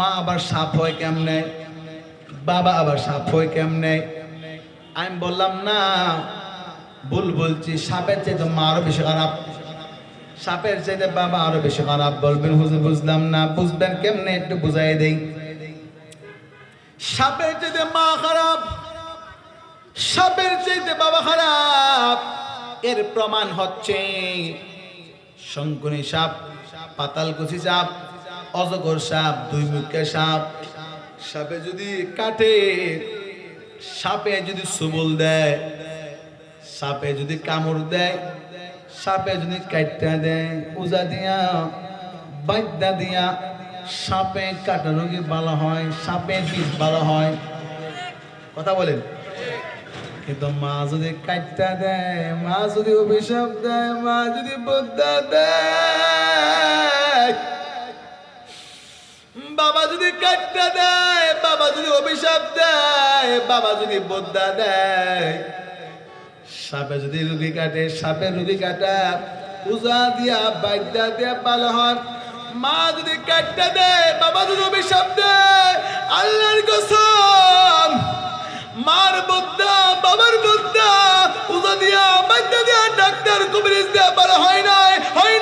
মা আবার সাপ হয় কেমনে? বাবা আবার সাপ হয় কেমনে? আমি বললাম, না, ভুল বলছি, সাপের চাইতে মা আরও বেশি খারাপ। সাপের চাইতে বাবা আরও বেশি খারাপ বলবেন। হুজুর, বুঝলাম না, বুঝবেন কেমনে? একটু বুঝাই দেই। সাপের চাইতে মা খারাপ, সাপের চাইতে বাবা খারাপ, এর প্রমাণ হচ্ছে, শঙ্কুনি সাপ, পাতালকুচি সাপ অজগর সাপ, দুই মুখে সাপ। সাপে যদি কাটে, সাপে যদি সুবল দেয়, সাপে যদি কামড় দেয়, সাপে যদি কাটটা দেয় পূজা দিয়া বাদ্যা দিয়া, সাপে কাটানো কি ভালো হয়, সাপে বিষ ভালো হয়। কথা বলেন। কিন্তু মা যদি কাটটা দেয়, মা যদি অভিশাপ দেয়, মা যদি বদ্যা দেয়। দেয়, বাবা যদি অভিশাপ দেয়, বাবা যদি বদ্যা দেয়। সাপে যদি রুগী কাটে, সাপে রুগী কাটা পূজা দিয়া বাদ্যা দিয়া হয় মা যদি কাটটা দেয়, বাবা যদি অভিশাপ দেয়, আল্লাহর কসম, মার বদ্যা বাবার বদ্যা পূজা দিয়া বাদ্যা দিয়া, ডাক্তার কবিরাজ দিয়া ভালো হয় নাই, হয়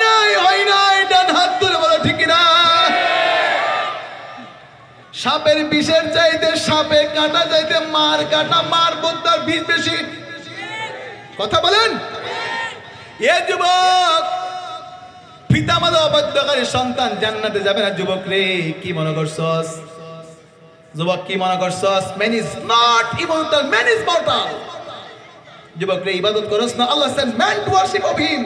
সাপের বিষের চাইতে সাপে কাটা চাইতে মার কাটা, মার বদ্যার বিষ বেশি। কথা বলেন? এ যুবক পিতামাতা অবাধ্যকারী সন্তান জান্নাতে যাবে না যুবক রে, কি মনে করছস? যুবক, কি মনে করছস? Man is not immortal man is mortal যুবক রে, ইবাদত করস না, Allah said man to worship of him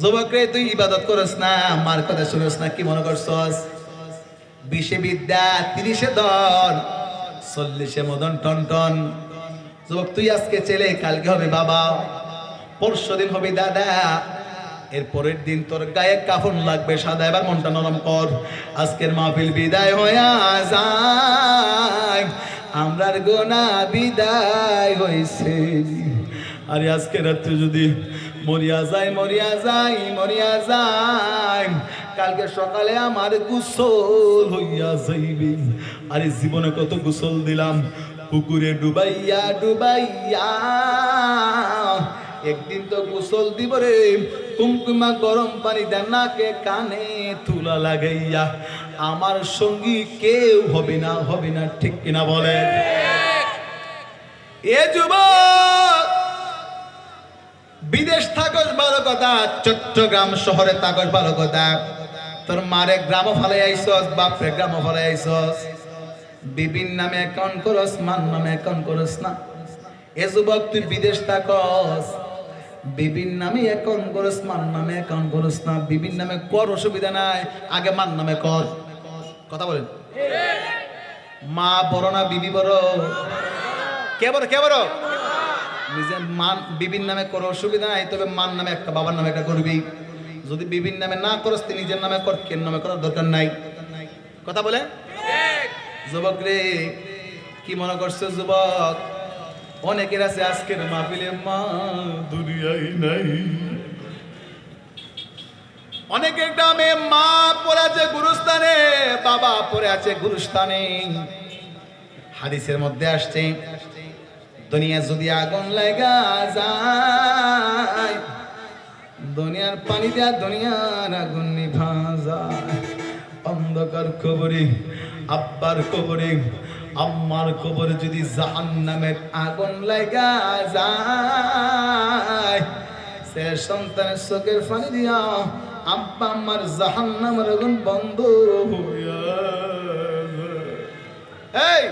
যুবক রে, তুই ইবাদত করস না, মার কথা শুনস না, কি মনে করছস? বিশে বিদ্যা, তিরিশে দন চল্লিশে মদন টন টন। যুবক, তুই আজকে ছেলে, কালকে হবে বাবা। পরশু দিন হবে দাদা। এর পরের দিন তোর গায়ে কাফন লাগবে, সাদা এবার মনটা নরম কর। আজকের মাহফিল বিদায় হইয়া যায় আমরার গোনা বিদায় হইছে আরে আজকে রাত্রে যদি মরিয়া যায় মরিয়া যায় মরিয়া যায় কালকে সকালে আমার গোসল হইয়া যাইবে। আরে জীবনে কত গোসল দিলাম। পুকুরে ডুবাইয়া ডুবাইয়া। একদিন তো গোসল দিব রে। কুমকুমা গরম পানি নাকে, কানে তুলা লাগাইয়া। আমার সঙ্গী কেউ হবে না হবে না, ঠিক কিনা বলে? এ যুবক! বিদেশ থাকস ভালো কথা, চট্টগ্রাম শহরে থাকস ভালো কথা। তোর মারে গ্রাম ফলে আইসস, বাপরে গ্রাম ফলে আইসস। বিভিন্ন নামে অ্যাকাউন্ট করস মান নামে অ্যাকাউন্ট করস না। এ যুবক, তুই বিদেশ থাকস। বিভিন্ন নামে অ্যাকাউন্ট করস মান নামে অ্যাকাউন্ট করস না। বিভিন্ন নামে কর, অসুবিধা নাই। আগে মান নামে কর। কথা বলেন। মা বড় না, বিবি বড়? কে বড় কে বড়? নিজের মান বিবির নামে করো, অসুবিধা নাই। তবে মান নামে একটা, বাবার নামে একটা করবি। যদি বিবির নামে না করস, তুই নিজের নামে কর কেন নামে করার দরকার নাই। কথা বলে? যুবক রে, কি মনে করছ যুবক? অনেকের আছে আজকের মাহফিলে, মা, দুনিয়ায় নাই। অনেকের গ্রামে মা পড়ে আছে গুরুস্থানে, বাবা পড়ে আছে গুরুস্থানে। হাদিসের মধ্যে আসছে, দুনিয়া যদি আগুন লাগা যায় দুনিয়ার পানি দেয়া দুনিয়ার আগুন নিভা যায় অন্ধকার কবরে, আব্বার কবরে, আম্মার কবরে যদি জাহান্নামের আগুন লাগা যায়, সে সন্তানের চোখের পানি দিয়া আব্বা আম্মার জাহান্নামের আগুন বন্ধ হইয়া। এই